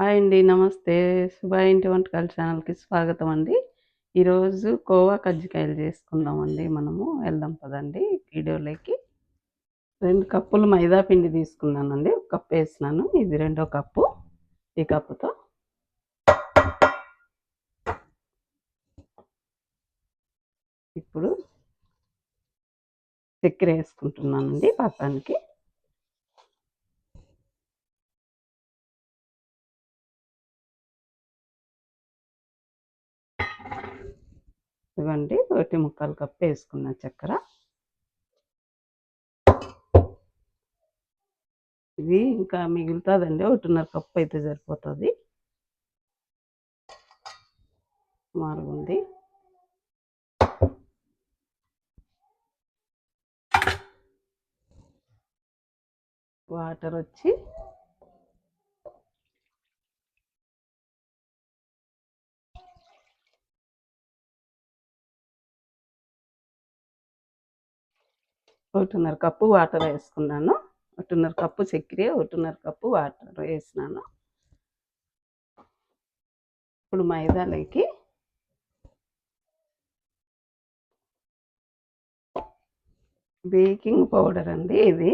Hi అండి నమస్తే. శుభ ఇంటి వంటకాల ఛానల్కి స్వాగతం అండి. ఈరోజు కోవా కజ్జికాయలు చేసుకుందామండి మనము. వెళ్దాం పదండి వీడియోలోకి. రెండు కప్పులు మైదా పిండి తీసుకున్నానండి. ఒక కప్పు వేసినాను. ఇది రెండో కప్పు. ఈ కప్పుతో. ఇప్పుడు చక్కెర వేసుకుంటున్నానండి పాత్రానికి ఇవ్వండి. ఒకటి ముక్కలు కప్పు వేసుకున్న చక్కెర. ఇది ఇంకా మిగులుతుందండి. ఒకటిన్నర కప్పు అయితే సరిపోతుంది. మారుగుంది. వాటర్ వచ్చి ఒకటిన్నర కప్పు వాటర్ వేసుకున్నాను. ఒకటిన్నర కప్పు చక్కెర ఒకటిన్నర కప్పు వాటర్ వేసినాను. ఇప్పుడు మైదాలోకి బేకింగ్ పౌడర్ అండి ఇది.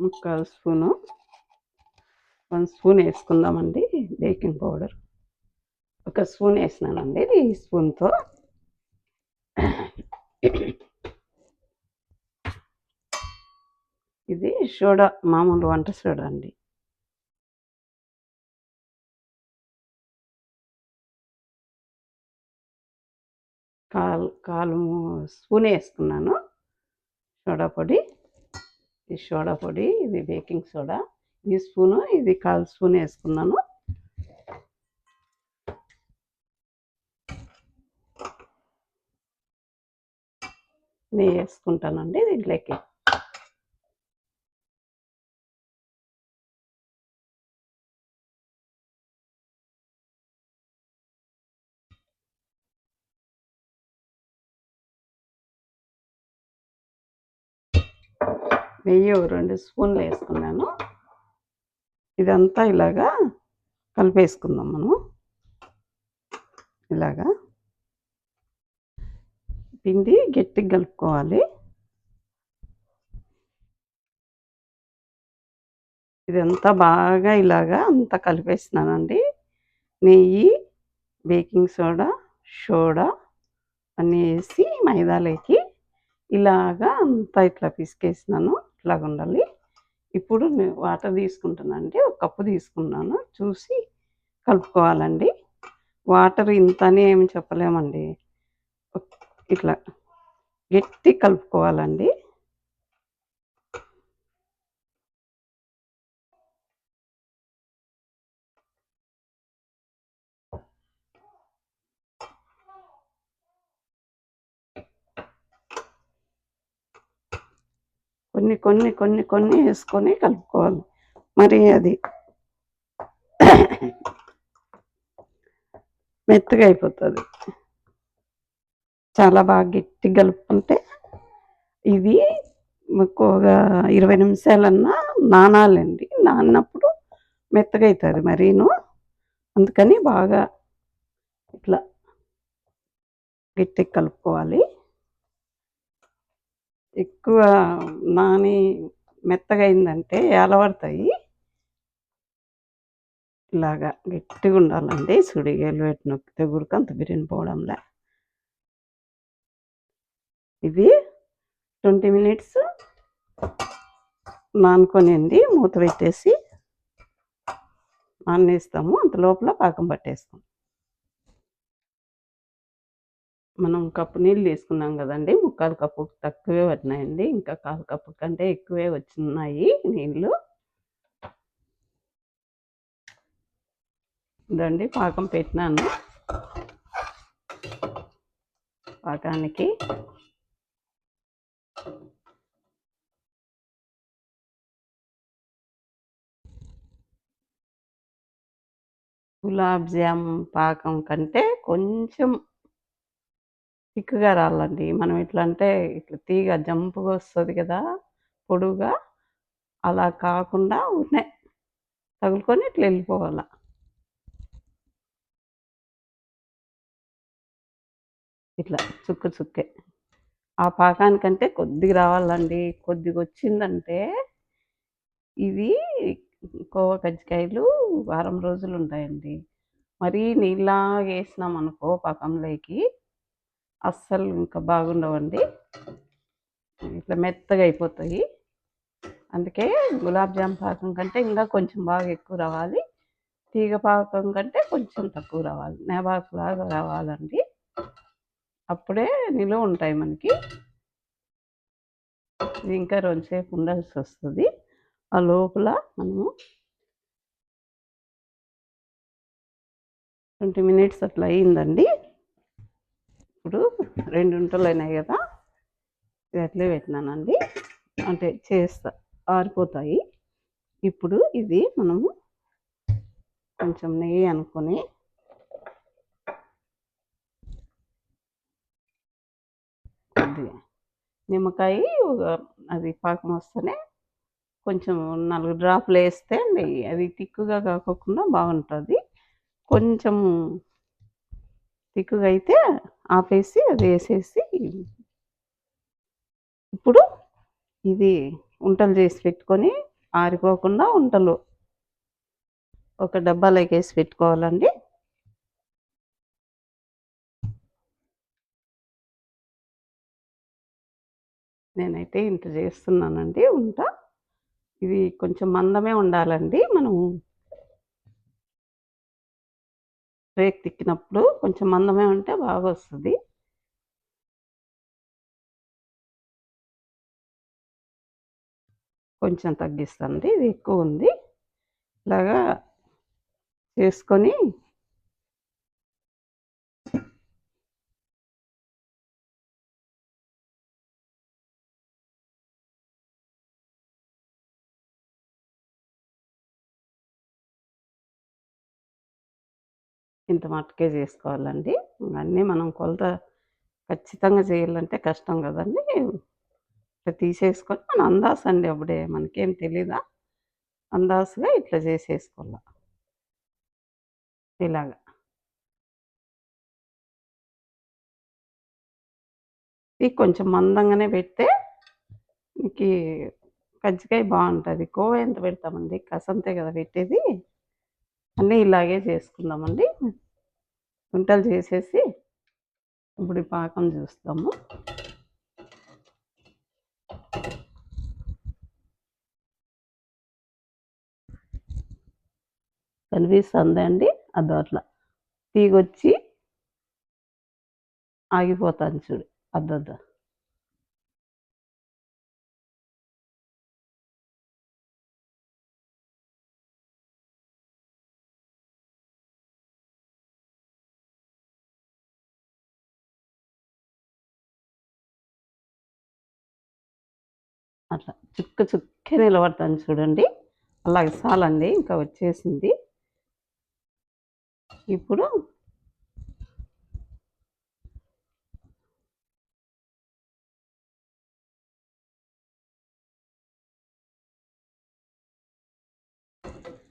ముక్కాలు స్పూను. వన్ స్పూన్ వేసుకుందామండి బేకింగ్ పౌడర్. ఒక స్పూన్ వేసినానండి ఈ స్పూన్తో. ఇది సోడా మామూలు వంట సోడా అండి. కాలు కాలు స్పూన్ వేసుకున్నాను సోడా పొడి. ఇది సోడా పొడి ఇది బేకింగ్ సోడా ఈ స్పూను ఇది కాల్ స్పూన్ వేసుకున్నాను. నెయ్యి వేసుకుంటానండి దీంట్లోకి. నెయ్యి రెండు స్పూన్లు వేసుకున్నాను. ఇదంతా ఇలాగా కలిపేసుకుందాం మనం. ఇలాగా. పిండి గట్టిగా కలుపుకోవాలి. ఇదంతా బాగా ఇలాగా అంతా కలిపేస్తున్నానండి నెయ్యి బేకింగ్ సోడా సోడా అన్నీ వేసి మైదాలోకి ఇలాగా అంతా ఇట్లా పిసికేసినాను. ఇట్లాగ ఉండాలి. ఇప్పుడు నేను వాటర్ తీసుకుంటానండి ఒక కప్పు తీసుకున్నాను. చూసి కలుపుకోవాలండి. వాటర్ ఇంత అని ఏమి చెప్పలేమండి. ఇట్లా గట్టి కలుపుకోవాలండి. కొన్ని కొన్ని కొన్ని కొన్ని వేసుకొని కలుపుకోవాలి. మరి అది మెత్తగా అయిపోతుంది. చాలా బాగా గట్టి కలుపుకుంటే ఇది ఎక్కువగా ఇరవై నిమిషాలన్నా నానాలండి. నాన్నప్పుడు మెత్తగా అవుతుంది మరీను. అందుకని బాగా ఇట్లా గట్టి కలుపుకోవాలి. ఎక్కువ నాని మెత్తగా అయిందంటే ఏలబడతాయి ఇలాగా గట్టిగా ఉండాలండి. సుడిగేలు పెట్టి నొక్కితే గుడికి అంత బిర్యానీ పోవడంలే. ఇవి ట్వంటీ మినిట్స్ నానుకొనింది మూత పెట్టేసి నానేస్తాము అంత లోపల పాకం పట్టేస్తాం. మనం కప్పు నీళ్ళు తీసుకున్నాం కదండి ముక్కాలు కప్పు తక్కువే పట్టినాయండి. ఇంకా కాలు కప్పు కంటే ఎక్కువే వచ్చినాయి నీళ్ళు. ఇదండి పాకం పెట్టినాను. పాకానికి గులాబ్ జామ్ పాకం కంటే కొంచెం తిక్కుగా రావాలండి మనం ఇట్లా అంటే ఇట్లా తీగ జంపుగా వస్తుంది కదా పొడుగా అలా కాకుండా ఉన్నాయి తగులుకొని ఇట్లా వెళ్ళిపోవాలా. ఇట్లా చుక్కు చుక్కే. ఆ పాకానికంటే కొద్దిగా రావాలండి. కొద్దిగా వచ్చిందంటే ఇది కోవ కజ్జికాయలు వారం రోజులు ఉంటాయండి. మరీ నీళ్ళలాగా వేసినాం అనుకో పాకంలోకి అస్సలు ఇంకా బాగుండవండి. ఇట్లా మెత్తగా అయిపోతాయి. అందుకే గులాబ్ జామ్ పాకం కంటే ఇంకా కొంచెం బాగా ఎక్కువ రావాలి. తీగ పాకం కంటే కొంచెం తక్కువ రావాలి. నేబాకు లాగా రావాలండి. అప్పుడే నిలువ ఉంటాయి మనకి. ఇది ఇంకా రెండుసేపు ఉండాల్సి వస్తుంది. ఆ లోపల మనము ట్వంటీ మినిట్స్ అట్లా అయ్యిందండి ఇప్పుడు రెండు ఉంటలు అయినాయి కదా. ఇది అట్లే పెట్టినానండి. అంటే చేస్తా ఆరిపోతాయి. ఇప్పుడు ఇది మనము కొంచెం నెయ్యి అనుకొని నిమ్మకాయ అది పాకం వస్తేనే కొంచెం నాలుగు డ్రాప్లు వేస్తే నెయ్యి. అది తిక్కుగా కాకుండా బాగుంటుంది. కొంచెం తిక్కుగా అయితే ఆపేసి అది వేసేసి ఇప్పుడు ఇది ఉంటలు చేసి పెట్టుకొని ఆరిపోకుండా ఉంటలు. ఒక డబ్బాలోకి వేసి పెట్టుకోవాలండి. నేనైతే ఇంత చేస్తున్నానండి. ఉంటా. ఇది కొంచెం మందమే ఉండాలండి. మనం రేక్ తిక్కినప్పుడు కొంచెం మందమే ఉంటే బాగా వస్తుంది. కొంచెం తగ్గిస్తుంది. ఇది ఎక్కువ ఉంది ఇలాగా చేసుకొని ఇంత మట్టుకే చేసుకోవాలండి. అన్నీ మనం కొలత ఖచ్చితంగా చేయాలంటే కష్టం కదండి. ఇట్లా తీసేసుకొని మనం అందాస్ అండి అప్పుడే మనకేం తెలీదా? అందాసుగా ఇట్లా చేసేసుకోవాలా. ఇలాగా. ఇది కొంచెం మందంగానే పెడితే మీకు కజ్జికాయ బాగుంటుంది. కోవ ఎంత పెడతామండి? కసంతే కదా పెట్టేది? అన్నీ ఇలాగే చేసుకుందామండి. గుంటలు చేసేసి ఇప్పుడు పాకం చూస్తాము. కనిపిస్తుంది అండి? అది అట్లా. తీగొచ్చి ఆగిపోతాను చూడు. అద్దద్దా అట్లా చుక్క చుక్కే నిలబడతాను చూడండి. అలాగే చాలండి ఇంకా వచ్చేసింది. ఇప్పుడు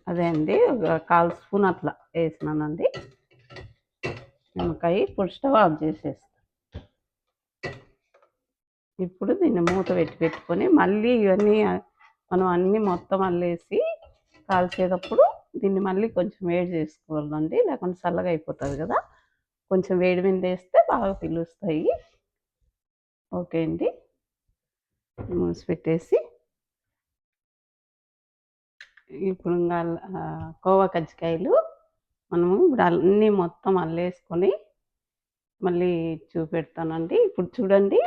అదే అండి ఒక కాల్ స్పూన్ అట్లా వేసినానండి. నిమ్మకాయ ఇప్పుడు స్టవ్ ఆఫ్ చేసేస్తాను ఇప్పుడు దీన్ని మూత పెట్టి పెట్టుకొని మళ్ళీ ఇవన్నీ మనం అన్నీ మొత్తం అల్లేసి కాల్చేటప్పుడు దీన్ని మళ్ళీ కొంచెం వేడి చేసుకోవాలండి. లేకుంటే చల్లగా అయిపోతుంది కదా. కొంచెం వేడి మీద వేస్తే బాగా పిలుస్తాయి. ఓకే అండి. మూసి పెట్టేసి ఇప్పుడు ఇంకా కోవా కజ్జికాయలు మనము ఇప్పుడు అన్నీ మొత్తం అల్లేసుకొని మళ్ళీ చూపెడతానండి. ఇప్పుడు చూడండి.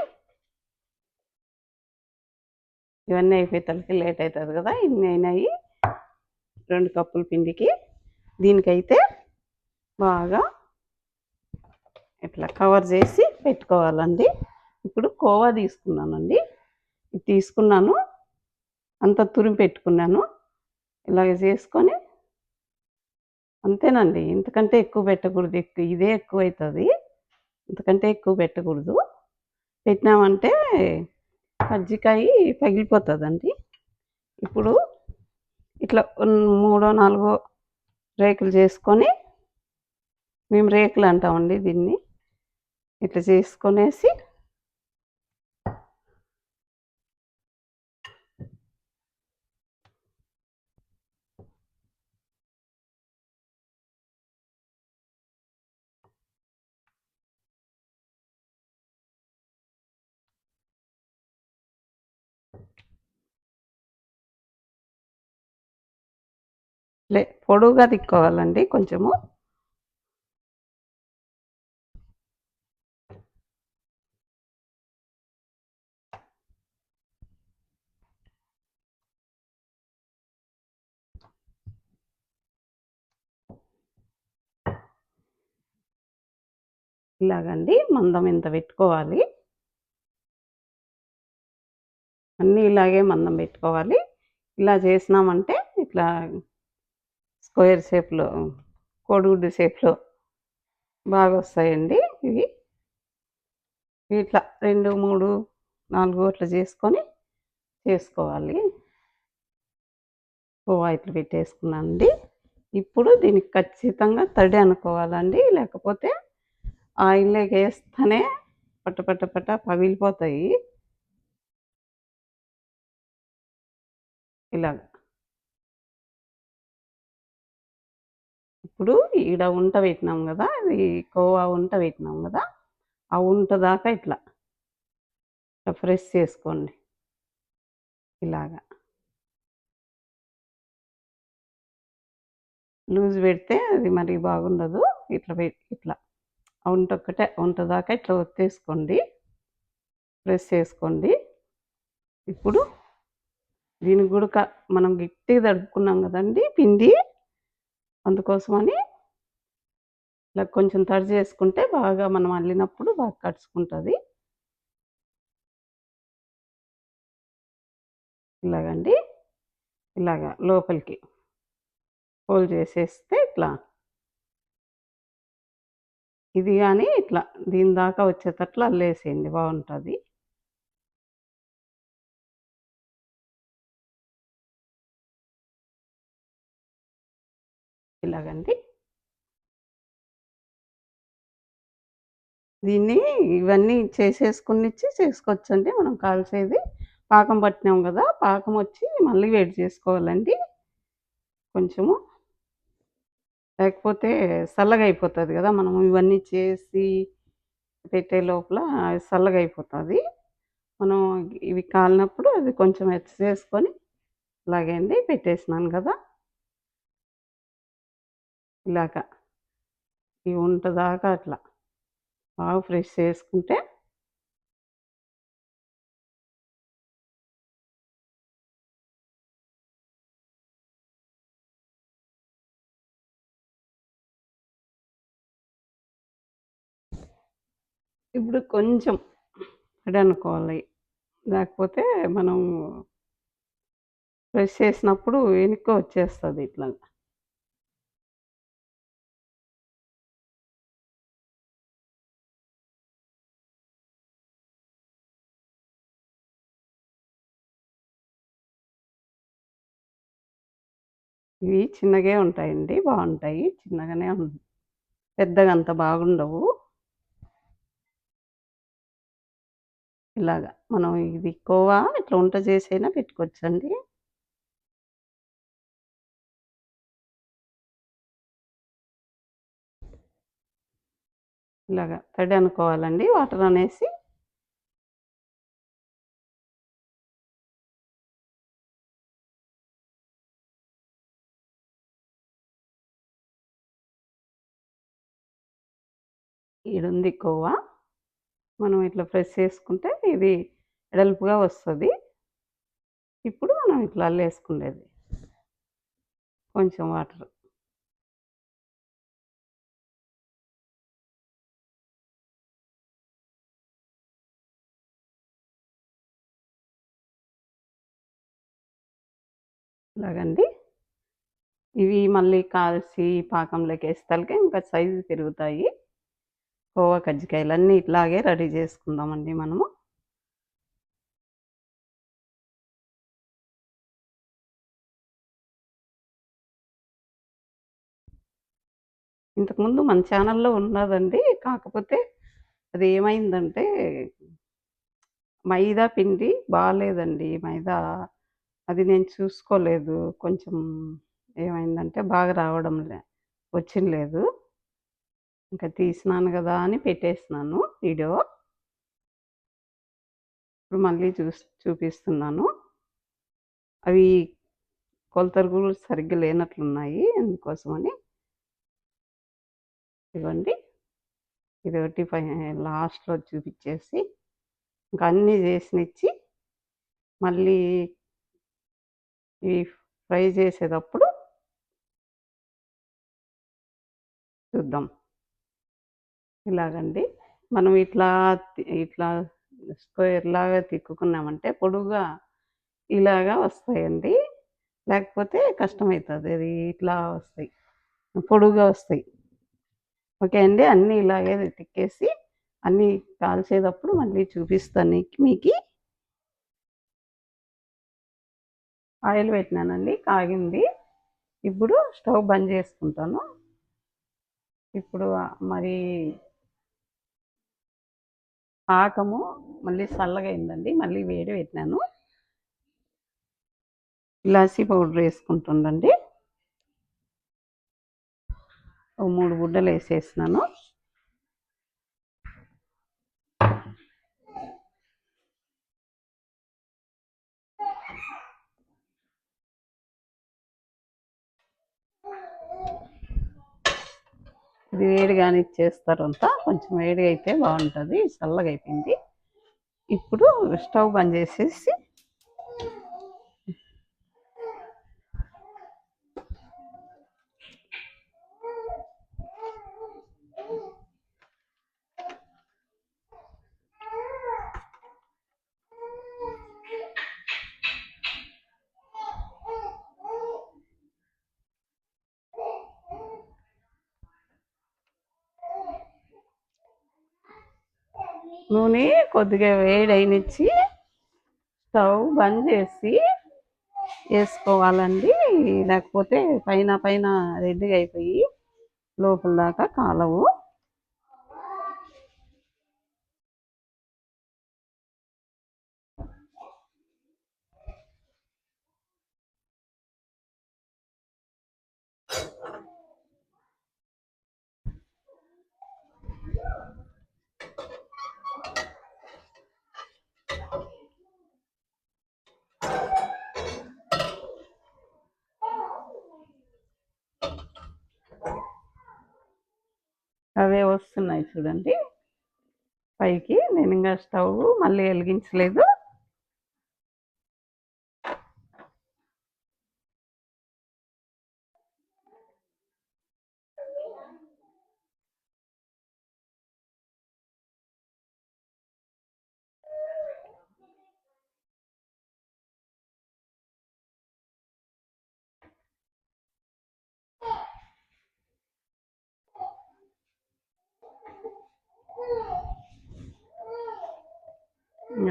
ఇవన్నీ అయిపోయేసరికి లేట్ అవుతుంది కదా ఇన్ని అయినాయి. రెండు కప్పుల పిండికి. దీనికైతే బాగా ఇట్లా కవర్ చేసి పెట్టుకోవాలండి. ఇప్పుడు కోవా తీసుకున్నానండి. ఇది తీసుకున్నాను. అంత తురిమి పెట్టుకున్నాను. ఇలాగ చేసుకొని అంతేనండి. ఇంతకంటే ఎక్కువ పెట్టకూడదు. ఎక్కువ ఇదే ఎక్కువ అవుతుంది ఇంతకంటే ఎక్కువ పెట్టకూడదు. పెట్టినామంటే కజ్జికాయ పగిలిపోతుందండి. ఇప్పుడు ఇట్లా మూడో నాలుగో రేకులు చేసుకొని మేము రేకులు అంటామండి దీన్ని. ఇట్లా చేసుకొనేసి లే పొడవుగా తిక్కోవాలండి కొంచెము. ఇలాగండి మందం ఇంత పెట్టుకోవాలి. అన్నీ ఇలాగే మందం పెట్టుకోవాలి. ఇలా చేసినామంటే ఇట్లా స్క్వేర్ షేప్లో కోడిగుడ్డు షేప్లో బాగా వస్తాయండి ఇవి. ఇట్లా రెండు మూడు నాలుగు అట్లా చేసుకొని చేసుకోవాలి. పువ్వు ఇట్లా పెట్టేసుకున్నానండి ఇప్పుడు దీనికి ఖచ్చితంగా తడి అనుకోవాలండి. లేకపోతే ఆయిల్లోకి వేస్తేనే పట్ట పట్ట పట్ట పగిలిపోతాయి. ఇలాగ. ఇప్పుడు ఈడ ఉంట పెట్టినాం కదా ఇది కోవా ఉంట పెట్టినాం కదా ఆ ఉంట దాకా ఇట్లా. ఫ్రెష్ చేసుకోండి. ఇలాగా. లూజ్ పెడితే అది మరి బాగుండదు. ఇట్లా ఇట్లా. ఉంట ఒక్కటే ఉంట దాకా ఇట్లా ఒత్తేసుకోండి. ప్రెస్ చేసుకోండి. ఇప్పుడు దీనికి కూడా మనం గట్టిగా తడుపుకున్నాం కదండి పిండి. అందుకోసమని ఇలా కొంచెం తడి చేసుకుంటే బాగా మనం అల్లినప్పుడు బాగా కడుచుకుంటుంది. ఇలాగండి. ఇలాగా లోపలికి హోల్ చేసేస్తే ఇట్లా ఇది కానీ ఇట్లా దీని దాకా వచ్చేటట్లు అల్లేసేయండి బాగుంటుంది. ఇలాగండి. దీన్ని ఇవన్నీ చేసేసుకునిచ్చి చేసుకోవచ్చండి. మనం కాల్చేది పాకం పట్టినాం కదా పాకం వచ్చి మళ్ళీ వేడి చేసుకోవాలండి. కొంచెము. లేకపోతే చల్లగా అయిపోతుంది కదా మనం ఇవన్నీ చేసి పెట్టే లోపల చల్లగా అయిపోతుంది. మనం ఇవి కాలినప్పుడు అది కొంచెం ఎచ్చ చేసుకొని అలాగే అండి పెట్టేసినాను కదా. ఇలాగ. ఇవి ఉంటదాకా అట్లా. బాగా ఫ్రెష్ చేసుకుంటే ఇప్పుడు కొంచెం అనుకోవాలి లేకపోతే మనం ఫ్రెష్ చేసినప్పుడు వెనుక వచ్చేస్తుంది ఇట్లా ఇవి చిన్నగా ఉంటాయండి బాగుంటాయి. చిన్నగానే పెద్దగా అంత బాగుండవు. ఇలాగా మనం ఇది కోవా ఇట్లా వంట చేసైనా పెట్టుకోవచ్చండి. ఇలాగా తడి అనుకోవాలండి వాటర్ అనేసి. ఉంది కోవా మనం ఇట్లా ప్రెస్ చేసుకుంటే ఇది ఎడల్పుగా వస్తుంది. ఇప్పుడు మనం ఇట్లా అల్లేసుకునేది. కొంచెం వాటర్. ఇలాగండి ఇవి మళ్ళీ కాల్చి పాకంలోకి వేస్తాలకి ఇంకా సైజు పెరుగుతాయి. కోవా కజ్జికాయలు అన్నీ ఇట్లాగే రెడీ చేసుకుందామండి మనము. ఇంతకుముందు మన ఛానల్లో ఉన్నదండి కాకపోతే అది ఏమైందంటే మైదా పిండి బాగాలేదండి మైదా అది నేను చూసుకోలేదు కొంచెం ఏమైందంటే బాగా రావడం లే వచ్చింలేదు ఇంకా తీసినాను కదా అని పెట్టేసినాను వీడియో. ఇప్పుడు మళ్ళీ చూ చూపిస్తున్నాను. అవి కొలతలు కూడా సరిగ్గా లేనట్లున్నాయి అందుకోసమని ఇవ్వండి. ఇది ఒకటి పై లాస్ట్లో చూపించేసి ఇంకా అన్నీ చేసినిచ్చి మళ్ళీ ఇవి ఫ్రై చేసేటప్పుడు చూద్దాం. ఇలాగండి. మనం ఇట్లా ఇట్లా స్క్వేర్ లాగా తిక్కుకున్నామంటే పొడుగా ఇలాగా వస్తాయండి. లేకపోతే కష్టమవుతుంది అది ఇట్లా వస్తాయి. పొడుగా వస్తాయి. ఓకే అండి. అన్నీ ఇలాగే తిక్కేసి అన్నీ కాల్చేటప్పుడు మళ్ళీ చూపిస్తాను మీకు. ఆయిల్ పెట్టినానండి. కాగింది. ఇప్పుడు స్టవ్ బంద్ చేసుకుంటాను. ఇప్పుడు మరి పాకము మళ్ళీ చల్లగా అయిందండి మళ్ళీ వేడి పెట్టినాను. ఇలాసీ పౌడర్ వేసుకుంటుండండి. ఓ మూడు గుడ్డలు వేసేసినాను ఇది వేడి కానీ చేస్తారు అంతా. కొంచెం వేడిగా అయితే బాగుంటుంది. చల్లగా అయిపోయింది. ఇప్పుడు స్టవ్ బంద్ చేసేసి నూనె కొద్దిగా వేడైనిచ్చి స్టవ్ బంద్ చేసి వేసుకోవాలండి. లేకపోతే పైన పైన రెడ్డిగా అయిపోయి లోపల దాకా కాలవు. అవే వస్తున్నాయి చూడండి. పైకి నేను ఇంకా స్టవ్ మళ్ళీ వెలిగించలేదు.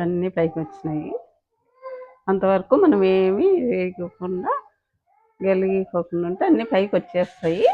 అన్నీ పైకి వచ్చినాయి. అంతవరకు మనం ఏమి వేయకోకుండా గెలిగిపోకుండా ఉంటే అన్నీ పైకి వచ్చేస్తాయి.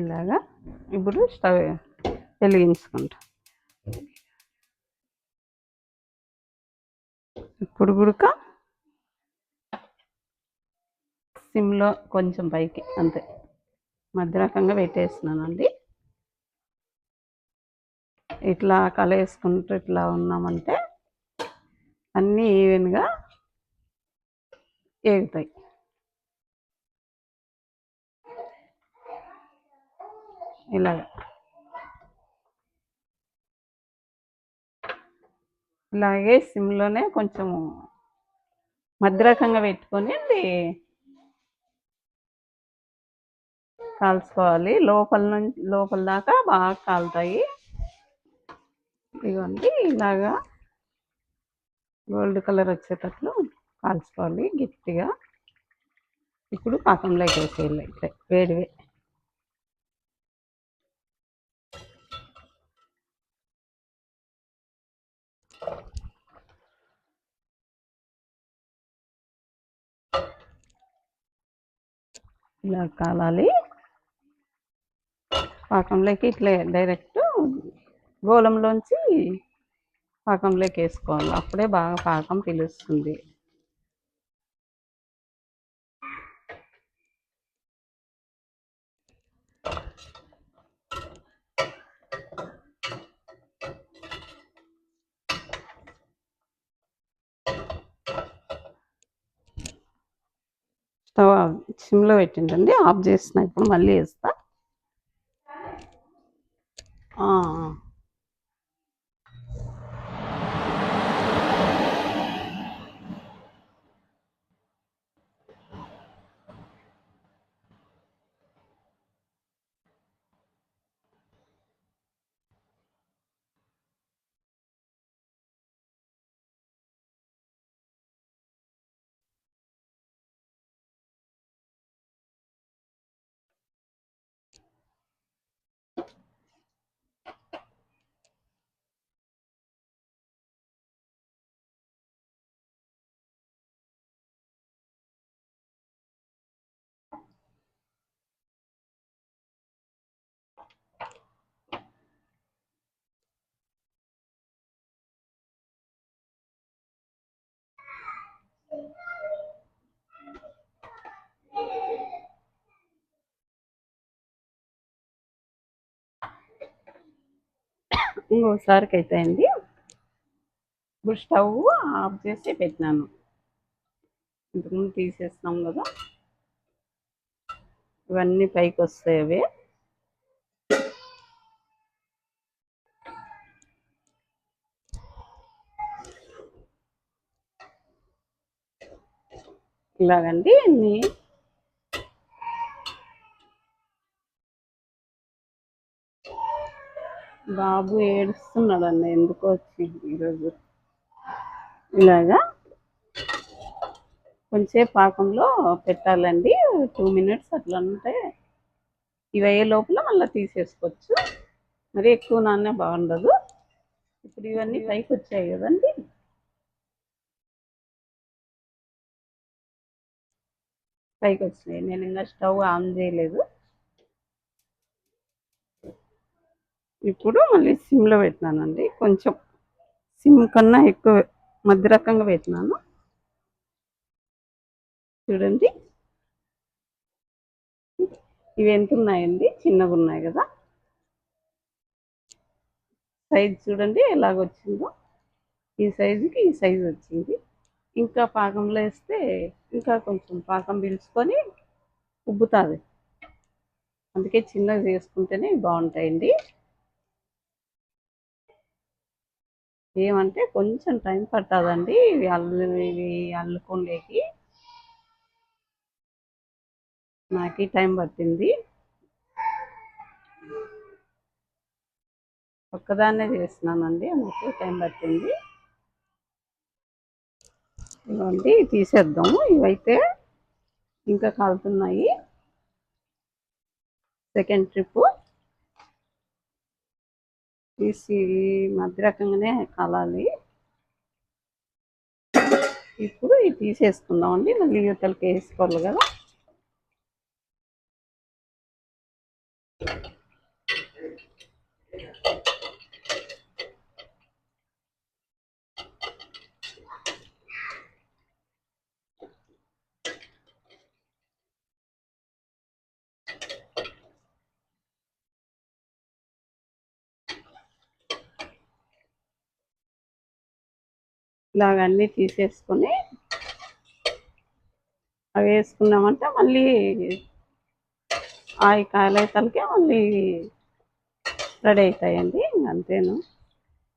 ఇలాగా ఇప్పుడు స్టవ్ వెలిగించుకుంటా. ఇప్పుడు గుడక సిమ్లో కొంచెం పైకి అంతే. మధ్య రకంగా పెట్టేసినానండి ఇట్లా కలేసుకుంటూ ఇట్లా ఉన్నామంటే అన్నీ ఈవెన్గా ఏగుతాయి. ఇలాగ. ఇలాగే సిమ్లోనే కొంచెము మధ్య పెట్టుకొని కాల్చుకోవాలి. లోపల నుంచి లోపల దాకా బాగా కాలుతాయి. ఇదిగోండి ఇలాగా గోల్డ్ కలర్ వచ్చేటట్లు కాల్చుకోవాలి గట్టిగా. ఇప్పుడు పాకంలోకి వేసేయాలి ఇట్లా వేడివే. ఇలా కాలాలి. పాకంలోకి ఇట్లా డైరెక్ట్ గోళంలోంచి పాకంలోకి వేసుకోవాలి. అప్పుడే బాగా పాకం పిలుస్తుంది స్టవ్ సిమ్లో పెట్టిండండి. ఆఫ్ చేసిన ఇప్పుడు మళ్ళీ వేస్తా ఆ, ఆ. ఇంకోసారికి అయితే అండి. ఇప్పుడు స్టవ్ ఆఫ్ చేసి పెట్టినాను. ఇంతకుముందు తీసేస్తున్నాం కదా. ఇవన్నీ పైకి వస్తాయి అవి. ఇలాగండి అన్నీ బాబు ఏడుస్తున్నాడండి ఎందుకో వచ్చి ఈరోజు. ఇలాగా కొంచెం పాకంలో పెట్టాలండి టూ మినిట్స్ అట్లా ఉంటే ఇవి అయ్యే లోపల మళ్ళీ తీసేసుకోవచ్చు. మరి ఎక్కువ నాన్నే బాగుండదు. ఇప్పుడు ఇవన్నీ పైకి వచ్చాయి కదండి. పైకి వచ్చినాయి. నేను ఇంకా స్టవ్ ఆన్ చేయలేదు. ఇప్పుడు మళ్ళీ సిమ్లో పెట్టినానండి. కొంచెం సిమ్ కన్నా ఎక్కువ మధ్య రకంగా పెట్టినాను. చూడండి. ఇవి ఎంత ఉన్నాయండి? చిన్నగా ఉన్నాయి కదా. సైజ్ చూడండి ఎలాగొచ్చిందో ఈ సైజుకి ఈ సైజు వచ్చింది. ఇంకా పాకంలో వేస్తే ఇంకా కొంచెం పాకం పీల్చుకొని ఉబ్బుతుంది. అందుకే చిన్నగా చేసుకుంటేనే బాగుంటాయండి. ఏమంటే కొంచెం టైం పడుతుందండి. ఇవి అల్లు ఇవి అల్లుకుండేకి నాకు టైం పట్టింది. ఒక్కదాన్నే చేస్తున్నానండి అందుకు టైం పట్టింది. ఇవ్వండి తీసేద్దాము. ఇవైతే ఇంకా కాలుతున్నాయి. Second trip. తీసి మధ్య రకంగానే కలాలి. ఇప్పుడు ఇది తీసేసుకుందామండి. మళ్ళీ యువతలకి వేసుకోవాలి కదా. ఇలాగ అన్నీ తీసేసుకొని అవి వేసుకున్నామంటే మళ్ళీ ఆయి కాలేతలకే మళ్ళీ రెడీ అవుతాయండి అంతేను.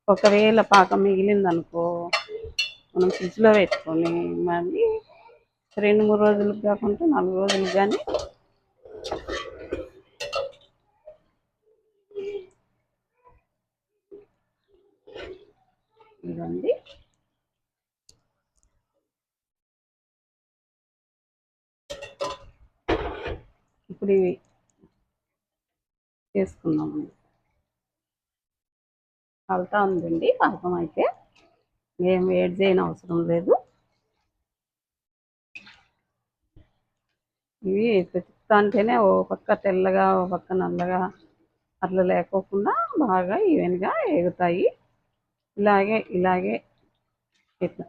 ఒకవేళ పాకం మిగిలిందనుకో మనం ఫ్రిడ్జ్లో పెట్టుకొని మళ్ళీ రెండు మూడు రోజులకు కాకుండా నాలుగు రోజులకు కానీ ఇదండి ఇప్పుడు ఇవి చేసుకున్నాము కలుతా ఉందండి పాకం అయితే. ఏం వేడి చేయని అవసరం లేదు. ఇవి పెతుకుతా అంటేనే ఓ పక్క తెల్లగా ఓ పక్క నల్లగా అట్లా లేకోకుండా బాగా ఈవెన్గా ఎగుతాయి. ఇలాగే ఇలాగే ఇట్లా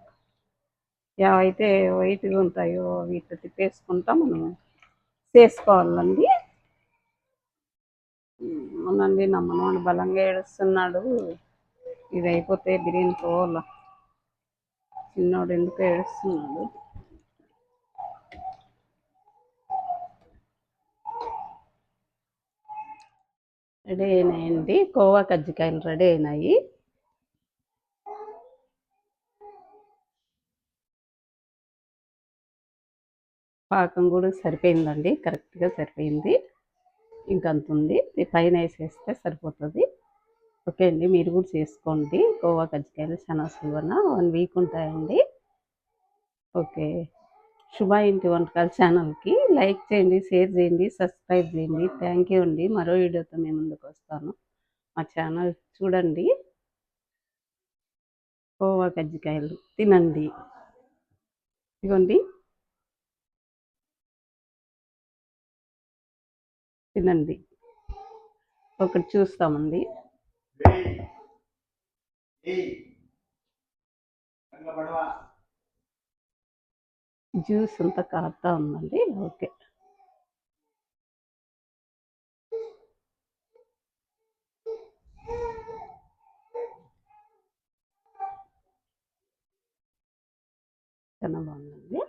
ఏవైతే వైట్గా ఉంటాయో వీటితో తిప్పేసుకుంటా మనము చేసుకోవాలండి. అవునండి నా మనవాడు బలంగా ఏడుస్తున్నాడు. ఇది అయిపోతే బిర్యానీ పోవాల? చిన్నోడు ఎందుకు ఏడుస్తున్నాడు? రెడీ అయినాయండి. కోవా కజ్జికాయలు రెడీ అయినాయి. పాకం కూడా సరిపోయిందండి. కరెక్ట్గా సరిపోయింది. ఇంకంత ఉంది పైన వేసేస్తే సరిపోతుంది. ఓకే అండి. మీరు కూడా చేసుకోండి. కోవా కజ్జికాయలు చాలా సులువన వన్ వీక్ ఉంటాయండి. ఓకే. శుభ ఇంటి వంటకాల ఛానల్కి లైక్ చేయండి షేర్ చేయండి సబ్స్క్రైబ్ చేయండి. థ్యాంక్ యూ అండి. మరో వీడియోతో మేము ముందుకు వస్తాను. మా ఛానల్ చూడండి. కోవా కజ్జికాయలు తినండి. ఇదిగోండి తినండి. ఒకటి చూస్తామండి. జ్యూస్ అంతా కారుతా ఉందండి. ఓకే. చాలా బాగుందండి.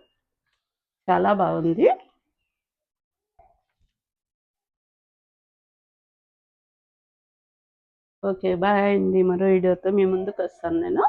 చాలా బాగుంది. ఓకే బాయ్ అండి. మరో వీడియోతో మీ ముందుకు వస్తాను నేను.